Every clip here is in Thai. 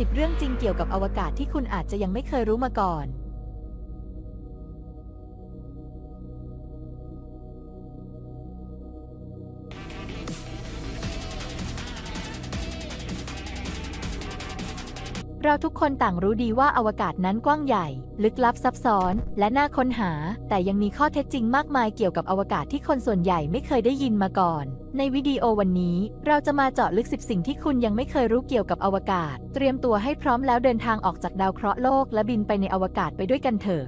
10 เรื่องจริงเกี่ยวกับอวกาศที่คุณอาจจะยังไม่เคยรู้มาก่อน เราทุกคนต่างรู้ดีว่าอวกาศนั้นกว้างใหญ่ ลึกลับซับซ้อน และน่าค้นหา แต่ยังมีข้อเท็จจริงมากมายเกี่ยวกับอวกาศที่คนส่วนใหญ่ไม่เคยได้ยินมาก่อน ในวิดีโอวันนี้ เราจะมาเจาะลึก 10 สิ่งที่คุณยังไม่เคยรู้เกี่ยวกับอวกาศ เตรียมตัวให้พร้อมแล้วเดินทางออกจากดาวเคราะห์โลก และบินไปในอวกาศไปด้วยกันเถอะ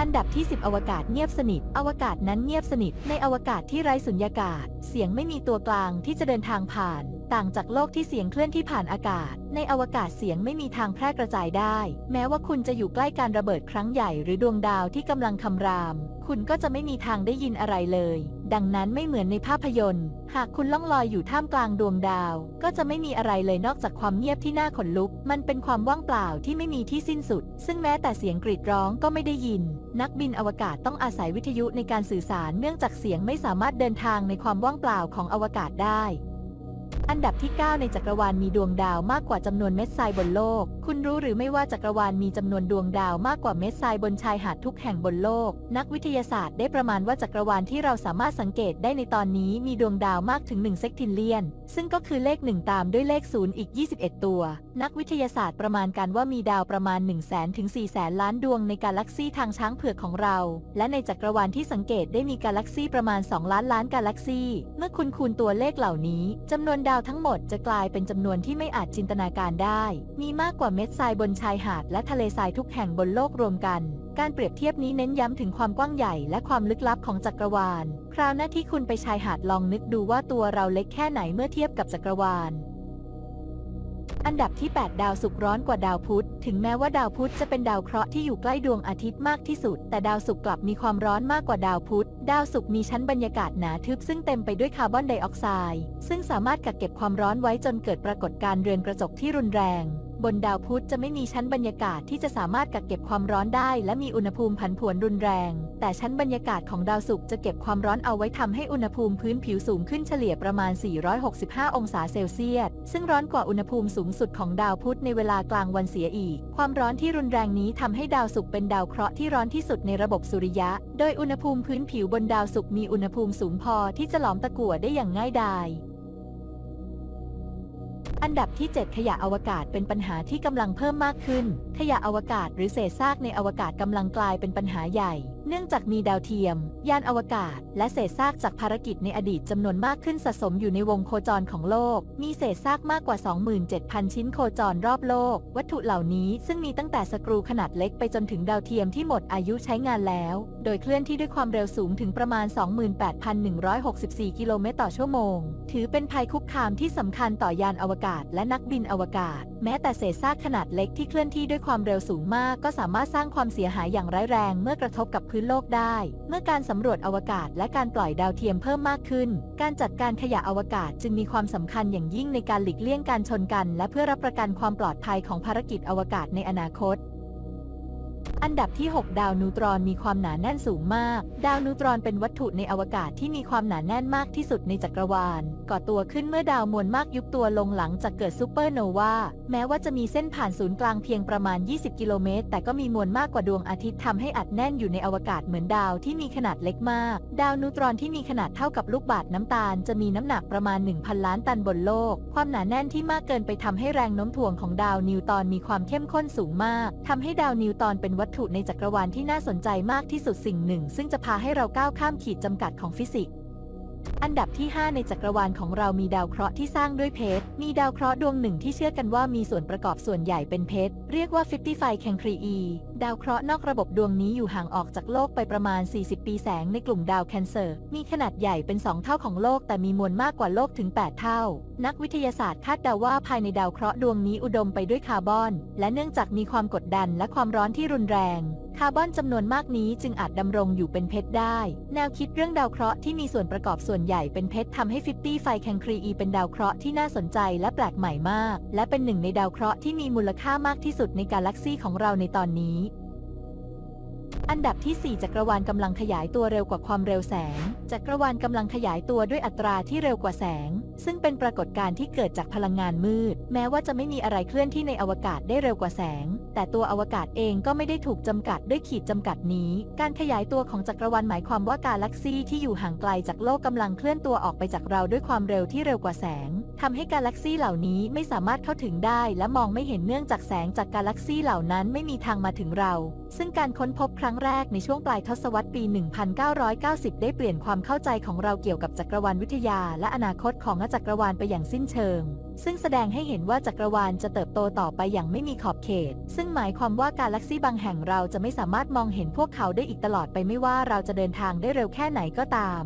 อันดับที่ 10 อวกาศเงียบสนิท อวกาศนั้นเงียบสนิท ในอวกาศที่ไร้สุญญากาศ เสียงไม่มีตัวกลางที่จะเดินทางผ่าน ต่างจากโลกที่เสียงเคลื่อนที่ผ่านอากาศ ในอวกาศเสียงไม่มีทางแพร่กระจายได้ แม้ว่าคุณจะอยู่ใกล้การระเบิดครั้งใหญ่หรือดวงดาวที่กำลังคำราม คุณก็จะไม่มีทางได้ยินอะไรเลย ดังนั้นไม่เหมือนในภาพยนตร์ หากคุณล่องลอยอยู่ท่ามกลางดวงดาว ก็จะไม่มีอะไรเลยนอกจากความเงียบที่น่าขนลุก มันเป็นความว่างเปล่าที่ไม่มีที่สิ้นสุด ซึ่งแม้แต่เสียงกรีดร้องก็ไม่ได้ยิน นักบินอวกาศต้องอาศัยวิทยุในการสื่อสารเนื่องจากเสียงไม่สามารถเดินทางในความว่างเปล่าของอวกาศได้ อันดับที่ 9 ในจักรวาลมีดวงดาวมากกว่าจำนวนเม็ดทรายบนโลก คุณรู้หรือไม่ว่าจักรวาลมีจำนวนดวงดาวมากกว่าเม็ดทรายบนชายหาดทุกแห่งบนโลก นักวิทยาศาสตร์ได้ประมาณว่าจักรวาลที่เราสามารถสังเกตได้ในตอนนี้มีดวงดาวมากถึง1เซกทิลเลียน ซึ่งก็คือเลข 1 ตามด้วยเลข 0 อีก 21 ตัว นักวิทยาศาสตร์ประมาณการว่ามีดาวประมาณ 1 0 0 0 0แสนถึง4แสนล้านดวงในกาแล็กซีทางช้างเผือกของเรา และในจักรวาลที่สังเกตได้มีกาแล็กซีประมาณ 2 ล้านล้านกาแล็กซีเมื่อคุณคูณตัวเลขเหล่านี้จำนวนดาวทั้งหมดจะกลายเป็นจำนวนที่ไม่อาจจินตนาการได้ มีมากกว่าเม็ดทรายบนชายหาดและทะเลทรายทุกแห่งบนโลกรวมกัน การเปรียบเทียบนี้เน้นย้ำถึงความกว้างใหญ่และความลึกลับของจักรวาล คราวหน้าที่คุณไปชายหาดลองนึกดูว่าตัวเราเล็กแค่ไหนเมื่อเทียบกับจักรวาลอันดับที่ 8 ดาวศุกร์ร้อนกว่าดาวพุธ ถึงแม้ว่าดาวพุธจะเป็นดาวเคราะห์ที่อยู่ใกล้ดวงอาทิตย์มากที่สุด แต่ดาวศุกร์กลับมีความร้อนมากกว่าดาวพุธ ดาวศุกร์มีชั้นบรรยากาศหนาทึบซึ่งเต็มไปด้วยคาร์บอนไดออกไซด์ ซึ่งสามารถกักเก็บความร้อนไว้จนเกิดปรากฏการณ์เรือนกระจกที่รุนแรง บนดาวพุธจะไม่มีชั้นบรรยากาศที่จะสามารถกักเก็บความร้อนได้ และมีอุณหภูมิผันผวนรุนแรง แต่ชั้นบรรยากาศของดาวศุกร์จะเก็บความร้อนเอาไว้ทำให้อุณหภูมิพื้นผิวสูงขึ้นเฉลี่ยประมาณ 465 องศาเซลเซียส ซึ่งร้อนกว่าอุณหภูมิสูงสุดของดาวพุธในเวลากลางวันเสียอีก ความร้อนที่รุนแรงนี้ทำให้ดาวศุกร์เป็นดาวเคราะห์ที่ร้อนที่สุดในระบบสุริยะ โดยอุณหภูมิพื้นผิวบนดาวศุกร์มีอุณหภูมิสูงพอที่จะหลอมตะกั่วได้อย่างง่ายดาย อันดับที่ 7 ขยะอวกาศเป็นปัญหาที่กำลังเพิ่มมากขึ้น ขยะอวกาศหรือเศษซากในอวกาศกำลังกลายเป็นปัญหาใหญ่ เนื่องจากมีดาวเทียม ยานอวกาศ และเศษซากจากภารกิจในอดีตจำนวนมากขึ้นสะสมอยู่ในวงโคจรของโลก มีเศษซากมากกว่า 27,000 ชิ้นโคจรรอบโลก วัตถุเหล่านี้ซึ่งมีตั้งแต่สกรูขนาดเล็กไปจนถึงดาวเทียมที่หมดอายุใช้งานแล้ว โดยเคลื่อนที่ด้วยความเร็วสูงถึงประมาณ 28,164 กิโลเมตรต่อชั่วโมง ถือเป็นภัยคุกคามที่สำคัญต่อยานอวกาศ และนักบินอวกาศ แม้แต่เศษซากขนาดเล็กที่เคลื่อนที่ด้วยความเร็วสูงมาก ก็สามารถสร้างความเสียหายอย่างร้ายแรงเมื่อกระทบกับพื้นโลกได้ เมื่อการสำรวจอวกาศและการปล่อยดาวเทียมเพิ่มมากขึ้น การจัดการขยะอวกาศจึงมีความสำคัญอย่างยิ่งในการหลีกเลี่ยงการชนกัน และเพื่อรับประกันความปลอดภัยของภารกิจอวกาศในอนาคต อันดับที่ 6 ดาวนูตรอนมีความหนาแน่นสูงมาก ดาวนูตรอนเป็นวัตถุในอวกาศที่มีความหนาแน่นมากที่สุดในจักรวาล ก่อตัวขึ้นเมื่อดาวมวลมากยุบตัวลงหลังจากเกิดซูเปอร์โนวา แม้ว่าจะมีเส้นผ่านศูนย์กลางเพียงประมาณ 20 กิโลเมตร แต่ก็มีมวลมากกว่าดวงอาทิตย์ทำให้อัดแน่นอยู่ในอวกาศเหมือนดาวที่มีขนาดเล็กมาก ดาวนูตรอนที่มีขนาดเท่ากับลูกบาศก์น้ำตาล จะมีน้ำหนักประมาณ 1,000 ล้านตันบนโลก ความหนาแน่นที่มากเกินไปทำให้แรงโน้มถ่วงของดาวนิวตอนมีความเข้มข้นสูงมากทำให้ดาวนิวตอนเป็นวัตถุในจักรวาลที่น่าสนใจมากที่สุดสิ่งหนึ่ง ซึ่งจะพาให้เราก้าวข้ามขีดจำกัดของฟิสิกส์อันดับที่ 5 ในจักรวาลของเรามีดาวเคราะห์ที่สร้างด้วยเพชร มีดาวเคราะห์ดวงหนึ่งที่เชื่อกันว่ามีส่วนประกอบส่วนใหญ่เป็นเพชร เรียกว่า55 c a n c r e e ดาวเคราะห์นอกระบบดวงนี้อยู่ห่างออกจากโลกไปประมาณ 40 ปีแสงในกลุ่มดาวแคนเซอร์ มีขนาดใหญ่เป็น 2 เท่าของโลกแต่มีมวลมากกว่าโลกถึง 8 เท่า นักวิทยาศาสตร์คาดเดาว่าภายในดาวเคราะห์ดวงนี้อุดมไปด้วยคาร์บอน และเนื่องจากมีความกดดันและความร้อนที่รุนแรงคาร์บอนจำนวนมากนี้จึงอาจดำรงอยู่เป็นเพชรได้ แนวคิดเรื่องดาวเคราะห์ที่มีส่วนประกอบส่วนใหญ่เป็นเพชรทำให้50ไฟแคนครีอีเป็นดาวเคราะห์ที่น่าสนใจและแปลกใหม่มาก และเป็นหนึ่งในดาวเคราะห์ที่มีมูลค่ามากที่สุดในกาแล็กซีของเราในตอนนี้ อันดับที่ 4 จักรวาลกำลังขยายตัวเร็วกว่าความเร็วแสง จักรวาลกำลังขยายตัวด้วยอัตราที่เร็วกว่าแสง ซึ่งเป็นปรากฏการณ์ที่เกิดจากพลังงานมืด แม้ว่าจะไม่มีอะไรเคลื่อนที่ในอวกาศได้เร็วกว่าแสง แต่ตัวอวกาศเองก็ไม่ได้ถูกจำกัดด้วยขีดจำกัดนี้ การขยายตัวของจักรวาลหมายความว่ากาแล็กซีที่อยู่ห่างไกลจากโลกกำลังเคลื่อนตัวออกไปจากเราด้วยความเร็วที่เร็วกว่าแสงทำให้กาแล็กซีเหล่านี้ไม่สามารถเข้าถึงได้ และมองไม่เห็นเนื่องจากแสงจากกาแล็กซีเหล่านั้นไม่มีทางมาถึงเรา ซึ่งการค้นพบครั้งแรกในช่วงปลายทศวรรษปี 1990 ได้เปลี่ยนความเข้าใจของเราเกี่ยวกับจักรวาลวิทยา และอนาคตของจักรวาลไปอย่างสิ้นเชิง ซึ่งแสดงให้เห็นว่าจักรวาลจะเติบโตต่อไปอย่างไม่มีขอบเขต ซึ่งหมายความว่ากาแล็กซีบางแห่งเราจะไม่สามารถมองเห็นพวกเขาได้อีกตลอดไปไม่ว่าเราจะเดินทางได้เร็วแค่ไหนก็ตาม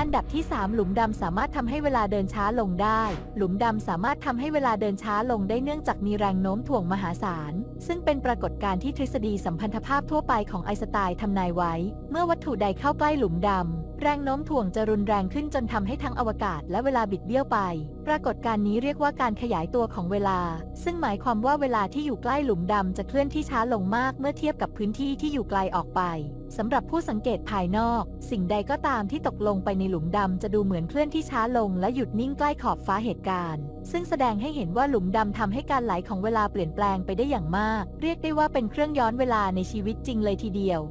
อันดับที่ 3 หลุมดำสามารถทำให้เวลาเดินช้าลงได้ หลุมดำสามารถทำให้เวลาเดินช้าลงได้เนื่องจากมีแรงโน้มถ่วงมหาศาล ซึ่งเป็นปรากฏการณ์ที่ทฤษฎีสัมพันธภาพทั่วไปของไอน์สไตน์ทำนายไว้ เมื่อวัตถุใดเข้าใกล้หลุมดำ แรงโน้มถ่วงจะรุนแรงขึ้นจนทำให้ทั้งอวกาศและเวลาบิดเบี้ยวไป ปรากฏการณ์นี้เรียกว่าการขยายตัวของเวลา ซึ่งหมายความว่าเวลาที่อยู่ใกล้หลุมดำจะเคลื่อนที่ช้าลงมากเมื่อเทียบกับพื้นที่ที่อยู่ไกลออกไปสำหรับผู้สังเกตภายนอก สิ่งใดก็ตามที่ตกลงไปในหลุมดำจะดูเหมือนเคลื่อนที่ช้าลงและหยุดนิ่งใกล้ขอบฟ้าเหตุการณ์ ซึ่งแสดงให้เห็นว่าหลุมดำทำให้การไหลของเวลาเปลี่ยนแปลงไปได้อย่างมาก เรียกได้ว่าเป็นเครื่องย้อนเวลาในชีวิตจริงเลยทีเดียว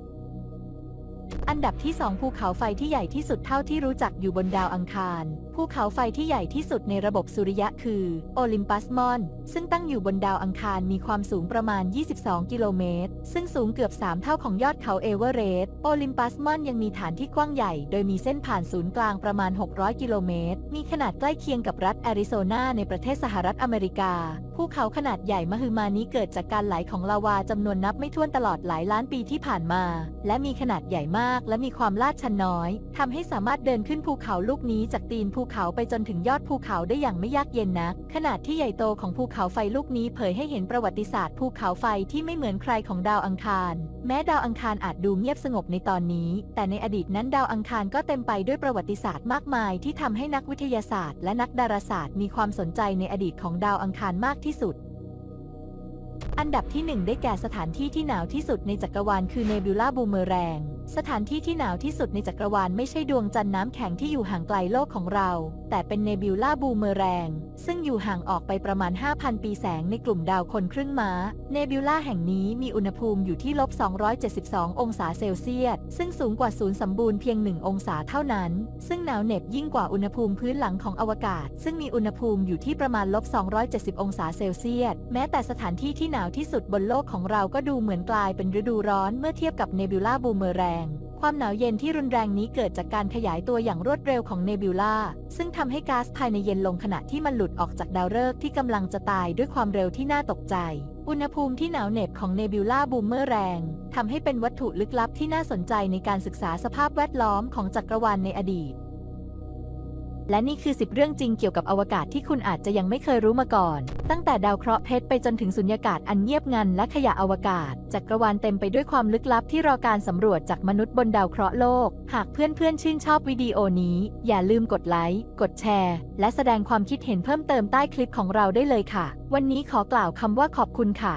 อันดับที่ 2 ภูเขาไฟที่ใหญ่ที่สุดเท่าที่รู้จักอยู่บนดาวอังคาร ภูเขาไฟที่ใหญ่ที่สุดในระบบสุริยะคือโอลิมปัสมอน ซึ่งตั้งอยู่บนดาวอังคารมีความสูงประมาณ 22 กิโลเมตร ซึ่งสูงเกือบ 3 เท่าของยอดเขาเอเวอเรสต์ โอลิมปัสมอนยังมีฐานที่กว้างใหญ่โดยมีเส้นผ่านศูนย์กลางประมาณ 600 กิโลเมตร มีขนาดใกล้เคียงกับรัฐแอริโซนาในประเทศสหรัฐอเมริกา ภูเขาขนาดใหญ่มหึมานี้เกิดจากการไหลของลาวาจำนวนนับไม่ถ้วนตลอดหลายล้านปีที่ผ่านมา และมีขนาดใหญ่มากและมีความลาดชันน้อยทำให้สามารถเดินขึ้นภูเขาลูกนี้จากตีนภูเขาไปจนถึงยอดภูเขาได้อย่างไม่ยากเย็นนัก ขนาดที่ใหญ่โตของภูเขาไฟลูกนี้เผยให้เห็นประวัติศาสตร์ภูเขาไฟที่ไม่เหมือนใครของดาวอังคาร แม้ดาวอังคารอาจดูเงียบสงบในตอนนี้ แต่ในอดีตนั้นดาวอังคารก็เต็มไปด้วยประวัติศาสตร์มากมายที่ทำให้นักวิทยาศาสตร์ และนักดาราศาสตร์มีความสนใจในอดีตของดาวอังคารมากที่สุด อันดับที่ 1 ได้แก่สถานที่ที่หนาวที่สุดในจักรวาลคือเนบิวลาบูเมอแรง สถานที่ที่หนาวที่สุดในจักรวาลไม่ใช่ดวงจันทร์น้ำแข็งที่อยู่ห่างไกลโลกของเรา แต่เป็นเนบิวลาบูเมอแรง ซึ่งอยู่ห่างออกไปประมาณ 5,000 ปีแสงในกลุ่มดาวคนครึ่งม้า เนบิวลาแห่งนี้มีอุณหภูมิอยู่ที่ลบ 272 องศาเซลเซียส ซึ่งสูงกว่าศูนย์สมบูรณ์เพียง 1 องศาเท่านั้น ซึ่งหนาวเหน็บยิ่งกว่าอุณหภูมิพื้นหลังของอวกาศ ซึ่งมีอุณหภูมิอยู่ที่ประมาณลบ 270 องศาเซลเซียส แม้แต่สถานที่ที่หนาวที่สุดบนโลกของเราก็ดูเหมือนกลายเป็นฤดูร้อนเมื่อเทียบกับเนบิวลาบูเมอแรง ความหนาวเย็นที่รุนแรงนี้เกิดจากการขยายตัวอย่างรวดเร็วของเนบิวลาซึ่งทำให้ก๊าซภายในเย็นลงขณะที่มันหลุดออกจากดาวฤกษ์ที่กำลังจะตายด้วยความเร็วที่น่าตกใจ อุณหภูมิที่หนาวเหน็บของเนบิวลาบูมเมอร์แรงทำให้เป็นวัตถุลึกลับที่น่าสนใจในการศึกษาสภาพแวดล้อมของจักรวาลในอดีต และนี่คือ 10 เรื่องจริงเกี่ยวกับอวกาศที่คุณอาจจะยังไม่เคยรู้มาก่อน ตั้งแต่ดาวเคราะห์เพชรไปจนถึงสุญญากาศอันเงียบงันและขยะอวกาศ จักรวาลเต็มไปด้วยความลึกลับที่รอการสำรวจจากมนุษย์บนดาวเคราะห์โลก หากเพื่อนๆชื่นชอบวิดีโอนี้ อย่าลืมกดไลค์ กดแชร์ และแสดงความคิดเห็นเพิ่มเติมใต้คลิปของเราได้เลยค่ะ วันนี้ขอกล่าวคำว่าขอบคุณค่ะ